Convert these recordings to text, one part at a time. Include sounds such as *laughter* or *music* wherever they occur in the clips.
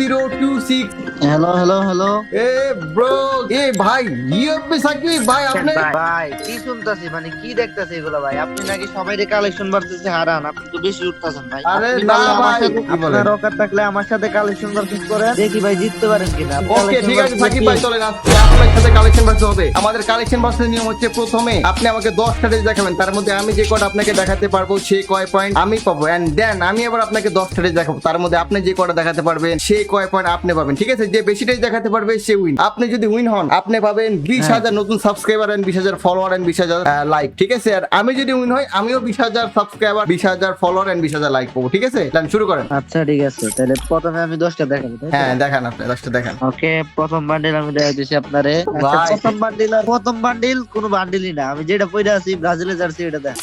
Zero two six hello hello hello এ bro এ ভাই UFP Shakib ভাই আপনি ভাই? কি শুনতাছি? মানে কি দেখতাছি এগুলো ভাই? আপনি নাকি সবাই কালেকশন বাড়তেছে হারান। আপনি তো বেশি উঠতাছেন ভাই। আরে না ভাই? আপনার অকাত থাকলে আমার সাথে কালেকশন বাড়তেছ করেন। দেখি ভাই জিততে পারেন কিনা? ওকে ঠিক আছে সাকিব ভাই চলেন আজকে আপনার সাথে কালেকশন বাস হবে। আমাদের কালেকশন বাসের নিয়ম হচ্ছে প্রথমে আপনি আমাকে দশটা ডেজ দেখাবেন। তার মধ্যে আমি যে কটা আপনাকে দেখাতে পারব সেই কয় পয়েন্ট আমি পাবো। এন্ড দেন আমি আবার আপনাকে দশটা ডেজ দেখাবো। তার মধ্যে আপনি যে কটা দেখাতে পারবেন সেই কয় পয়েন্ট আপনি পাবেন। ঠিক আছে? যে বেশি ডেজ দেখাতে পারবে সে উইন আপনি যদি উইন হন আপনি পাবেন বিশ হ্যাঁ। হাজার নতুন সাবস্ক্রাইবার এন্ড বিশ হাজার ফলোয়ার এন্ড বিশ হাজার লাইক ঠিক আছে? আর আমি যদি উইন হই আমিও বিশ হাজার সাবস্ক্রাইবার বিশ হাজার ফলোয়ার এন্ড বিশ হাজার লাইক পাবো ঠিক আছে? প্ল্যান শুরু করেন। আচ্ছা ঠিক আছে। তাহলে প্রথমে আমি দশটা দেখাবো হ্যাঁ দেখান আপনি দশটা দেখান। ওকে প্রথম বান্ডিল আমি দেখাই দিছি আপনারে। আচ্ছা, প্রথম বান্ডিল প্রথম বান্ডিল কোনো বান্ডিলই না। আমি যেটা পইরা আছি ব্রাজিলের জার্সি এটা দেখ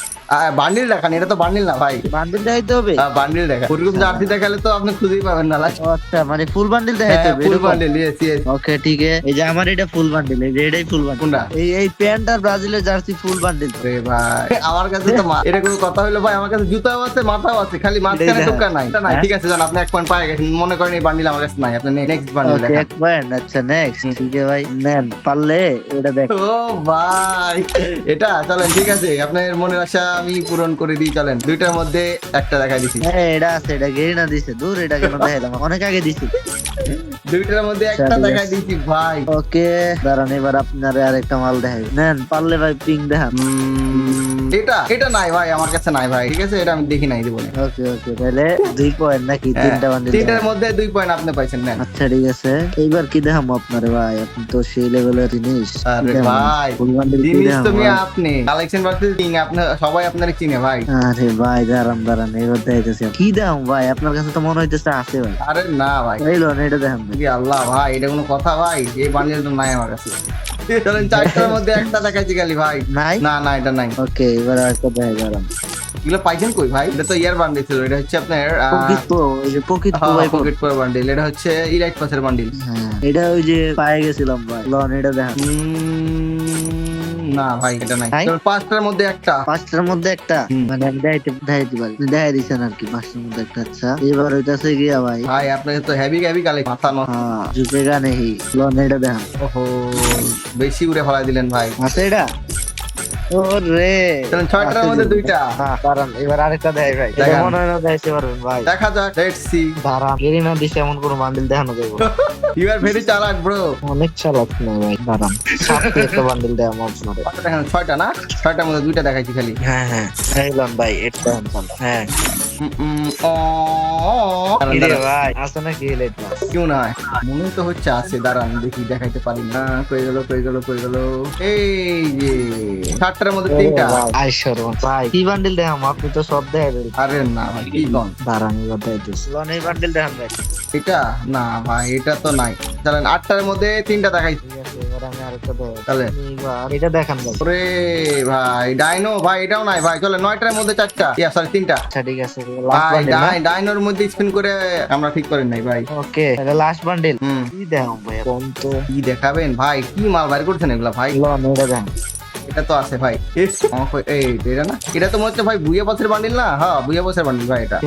বান্ডিল দেখান এটা তো বান্ডিল না ভাই। বান্ডিল দেখাইতে হবে? বান্ডিল দেখা ওরকম জার্সি দেখালে তো আপনি খুঁজেই পাবেন না আচ্ছা মানে ফুল বান্ডিল দেখাইতে হবে full bundle yes yes okay ঠিক আছে এই যে আমার এটা ফুল বান্ডিল এই যে এটাই ফুল বান্ডিল এই এই প্যান্ট আর ব্রাজিলের জার্সি ফুল বান্ডিল রে ভাই আমার কাছে তো এটা কোনো কথা হলো ভাই আমার কাছে জুতাও আছে মাথাও আছে খালি মাঝখানে এটাই নাই নাই। হ্যাঁ? ঠিক আছে জান আপনি এক পয়েন্ট পাই গেছেন মনে করেন এই বান্ডিল আমার কাছে নাই আপনি নেক্সট বান্ডিল দেখান। এক পয়েন্ট আচ্ছা নেক্সট ঠিক আছে ভাই নেন পারলে এটা দেখ। ও ভাই এটা চলেন ঠিক আছে আপনার মনের আশা আমি পূরণ করে দিই চলেন। দুইটার মধ্যে একটা দেখাই দিছি। হ্যাঁ এটা আছে এটা গেরিনা দিছে। দূর এটা কেন দেখাইলাম? অনেক আগে দিছি। দুইটার মধ্যে একটা দেখা দিছি ভাই। ওকে দাঁড়ান এবার আপনারে আরেকটা মাল দেখাই। নেন পারলে ভাই পিং দেখান। এটা এটা নাই ভাই আমার কাছে নাই ভাই ঠিক আছে? এটা আমি দেখি নাই দিব ওকে ওকে তাহলে দুই পয়েন্ট নাকি? তিনটা বান্ডিল হ্যাঁ, তিনটার মধ্যে দুই পয়েন্ট আপনি পাইছেন নেন। আচ্ছা ঠিক আছে। এইবার কি দেখাম আপনারে ভাই? আপনি তো সেই লেভেলের জিনিস। আরে ভাই জিনিস তুমি আপনি। কালেকশন ভার্সেস কিং আপনি সবাই আপনার চিনে ভাই। আরে ভাই দাঁড়ান দাঁড়ান এবার দেখাইতেছি। কি দেখাম ভাই? আপনার কাছে তো মনে হইতেছে আছে ভাই। আরে না ভাই। এই লোন এটা দেখাম কি আল্লাহ ভাই এটা কোনো কথা ভাই। এই বান্ডেলটা নাই আমার কাছে। চলেন চারটার মধ্যে একটা দেখাইছি খালি ভাই। নাই? না না এটা নাই। ওকে এবার আরেকটা দেখাই গেলাম এগুলো পাইছেন কই ভাই? এটা তো ইয়ার বান্ডিল ছিল এটা হচ্ছে আপনার পকেট প্রো ভাই পকেট পর বান্ডেল এটা হচ্ছে ইলাইট পাসের বান্ডেল এটা ওই যে পায়ে গেছিলাম ভাই। লন এটা দেখান। না ভাই এটা নাই? পাঁচটার মধ্যে একটা। পাঁচটার মধ্যে একটা? মানে আমি দেখাইতে দেখাইতে পারি। দেখাই দিচ্ছেন আর কি পাঁচটার মধ্যে একটা আচ্ছা। এবার ওইটাছে গিয়া ভাই। ভাই আপনার তো হেভি হেভি কালে মাথা নষ্ট। জুপে গানে হি। লন এটা দেখান। ওহো বেশি উড়ে ফলাই দিলেন ভাই। আছে এটা? ছয়টার মধ্যে দুইটা। হ্যাঁ, দাঁড়ান এবার আরেকটা দেখাই ভাই। মনে হয় না দেখাইতে পারবেন ভাই। দেখা যাক লেটস সি দাঁড়ান গেরিনা দিছে এমন কোনো বান্ডিল দেখানো যাবে না। ইউ আর ভেরি চালাক ব্রো অনেক চালাক না ভাই দাঁড়ান। সাথে একটা বান্ডিল দেখেন ছয়টা না? ছয়টার মধ্যে দুইটা দেখাইছি খালি। হ্যাঁ হ্যাঁ। ভাই এটা হ্যাঁ। কেউ না। মনে তো হচ্ছে আছে দাঁড়ান দেখি দেখাইতে পারি না। কই গেল কই গেল কই গেল? এই যে সাতটার মধ্যে তিনটা। আইসর ভাই কি বান্ডিল দেখাম? আপনি তো সব দেখাই আরে না ভাই কি কন? দাঁড়ান এবার দেখাইতেছি লোন এই বান্ডিল দেখান ভাই। এটা? না ভাই এটা তো নাই। চলেন আটটার মধ্যে তিনটা দেখাইছি ঠিক আছে আমি আরেকটা দেখাই। তাহলে? এবার এটা দেখান ভাই। ওরে ভাই ডাইনো ভাই এটাও নাই ভাই চলে নয়টার মধ্যে চারটা। ইয়া সরি তিনটা। আচ্ছা ঠিক আছে। ভাই ডাই ডাইনোর মধ্যে স্পিন করে আমরা ঠিক করেন নাই ভাই। ওকে তাহলে লাস্ট বান্ডিল কি দেখাম ভাই কি দেখাবেন? ভাই কি মাল বাইর করছেন এগুলা ভাই? লোন এটা দেখান। এটা তো আছে ভাই। এই এটা না? এটা তো মনে হচ্ছে ভাই বুয়া বছর বান্ডিল না? হ্যাঁ বুয়া বছর বান্ডিল ভাই এটা।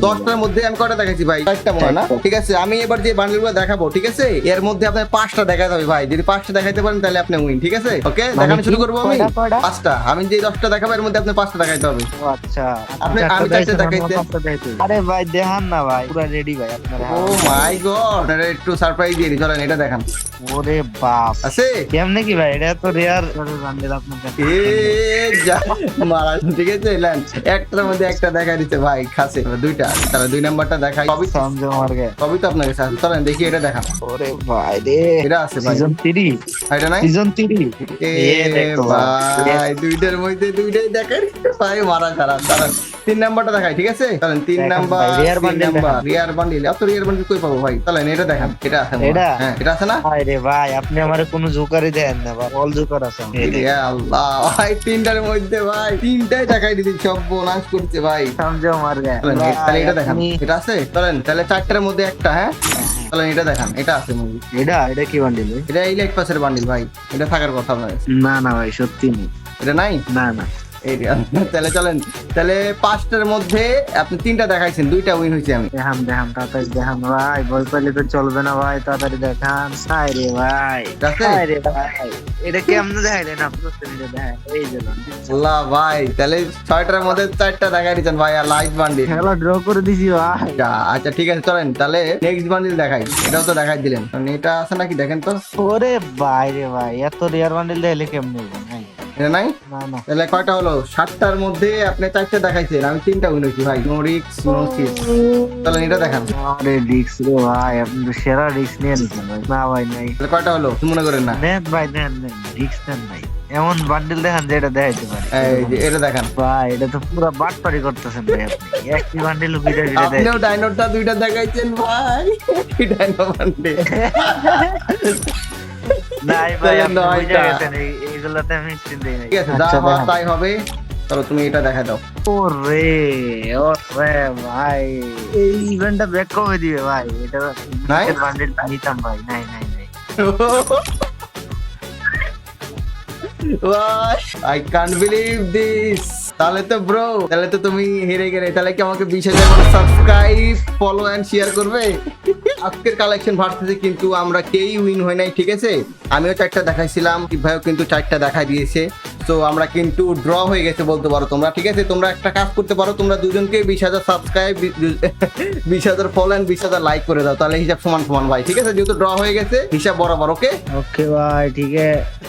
দশটার মধ্যে আমি কটা দেখাচ্ছি ভাই? চারটা মনে না? ঠিক আছে আমি এবার যে বান্ডিলগুলো দেখাবো ঠিক আছে? এর মধ্যে আপনার পাঁচটা দেখাতে হবে ভাই। যদি পাঁচটা দেখাইতে পারেন তাহলে আপনি উইন ঠিক আছে? ওকে দেখানো শুরু করব আমি? পাঁচটা। আমি যে দশটা দেখাবো এর মধ্যে আপনি পাঁচটা দেখাইতে হবে। আচ্ছা। আপনি- আমি চারটে দেখাইতে-। আরে ভাই দেখান না ভাই। পুরো রেডি ভাই আপনারা। ও মাই গড একটু সারপ্রাইজ দিয়ে চলেন এটা দেখান। ওরে বাপ। আছে? কেমনে কি ভাই? এটা তো রেয়ার বান্ডিল আপনার কাছে এ যা মারা ঠিক আছে লেন একটার মধ্যে একটা দেখা দিতে ভাই খাসে। দুইটা। তাহলে দুই নাম্বারটা দেখাই। সবই সঞ্জয় মার্গে। সবই তো আপনার কাছে আছে। চলেন দেখি এটা দেখান ওরে ভাই রে। এটা আছে ভাই। সিজন 3 এটা নাই? সিজন 3 এ এ ভাই। দুইটার মধ্যে দুইটাই দেখাই ভাই মারা খারাপ দাঁড়ান তিন নাম্বারটা দেখাই ঠিক আছে? চলেন তিন নাম্বার ভাই, rare তিন bundle নাম্বার। রিয়ার বান্ডিল এত রিয়ার বান্ডিল কই পাবো ভাই? চলেন এটা দেখান। এটা আছে এটা? এটা আছে না? ভাই ভাই আপনি আমারে কোনো জোকারই দেন না ভাই। অল জোকার আছে আমার। এই এ দেখেন। আল্লাহ। ভাই তিনটার মধ্যে ভাই তিনটাই টাকায় দিদি সব বোনাস করছে ভাই। সঞ্জয় মার গায়। তাহলে এটা দেখান। এটা আছে? চলেন তাহলে চারটার মধ্যে একটা হ্যাঁ? চলেন এটা দেখান এটা আছে মুভি এটা এটা কি বান্ডিল এটা ইলেক পাসের বান্ডিল ভাই এটা থাকার কথা ভাই। না না ভাই সত্যি নেই। এটা নাই? না না। এই *laughs* তাহলে চলেন। তাহলে পাঁচটার মধ্যে আপনি তিনটা দেখাইছেন দুইটা উইন হয়েছে আমি। দেখান দেখান তাড়াতাড়ি দেখান ভাই বই পেলে তো চলবে না ভাই তাড়াতাড়ি দেখান। হাই রে ভাই? হাই রে ভাই এটা কেমনে দেখাইলেন আপনি? এই যে আল্লাহ ভাই তাহলে ছয়টার মধ্যে চারটা দেখাই দিচ্ছেন ভাই আর লাইট বান্ডিল খেলা ড্র করে দিছি ভাই। আচ্ছা আচ্ছা ঠিক আছে চলেন তাহলে নেক্সট বান্ডিল দেখাই। এটাও তো দেখাই দিলেন। এটা আছে নাকি দেখেন তো। ওরে ভাই রে ভাই এত রেয়ার বান্ডিল দেখলে কেমনে এটা নাই? তাহলে কয়টা হলো? সাতটার মধ্যে আপনি চারটা দেখাইছেন আমি তিনটা উইন হয়েছি ভাই। নো রিক্স নো সিট তাহলে এটা দেখান। আরে রিক্স রে ভাই আপনি সেরা রিক্স নিয়ে নিছেন ভাই। না ভাই নাই। তাহলে কয়টা হলো? মনে করেন না। নেন ভাই নেন নেন। রিক্স নেন ভাই। এমন বান্ডেল দেখান যেটা দেখাইতে পারে। এই যে এটা দেখান। ভাই এটা তো পুরো বাটপারি করতেছেন ভাই আপনি। একই বান্ডেল ভিডিও ভিডিও দেয় আপনিও ডাইনোটা দুইটা দেখাইছেন ভাই। ডাইনো বান্ডিল নাই ভাই আপনি তাহলে বুঝে নয়টা। এইগুলাতে আমি নাই ঠিক আছে যা আচ্ছা, হওয়ার তাই হবে চলো তুমি এটা দেখা দাও। ওরে ওরে ভাই এই ইভেন্টটা ব্যাক কবে দিবে ভাই? এটা নাই? বান্ডেলটা নিতাম ভাই নাই নাই নাই। আই কান্ট বিলিভ দিস তাহলে তো ব্রো তাহলে তো তুমি হেরে গেলে। তাহলে কি আমাকে বিশ হাজার সাবস্ক্রাইব ফলো এন্ড শেয়ার করবে? আজকের কালেকশন ভার্সেসে কিন্তু আমরা কেই উইন হয় নাই, ঠিক আছে? আমিও চারটা দেখাইছিলাম ভাইও কিন্তু চারটা দেখাই দিয়েছে। তো আমরা কিন্তু ড্র হয়ে গেছে বলতে পারো তোমরা, ঠিক আছে? তোমরা একটা কাজ করতে পারো, তোমরা দুজনকে বিশ হাজার সাবস্ক্রাইব *laughs* বিশ হাজার ফলো এন্ড বিশ হাজার লাইক করে দাও, তাহলে হিসাব সমান সমান ভাই, ঠিক আছে? যেহেতু ড্র হয়ে গেছে, হিসাব বরাবর ওকে ওকে ভাই, ঠিক আছে।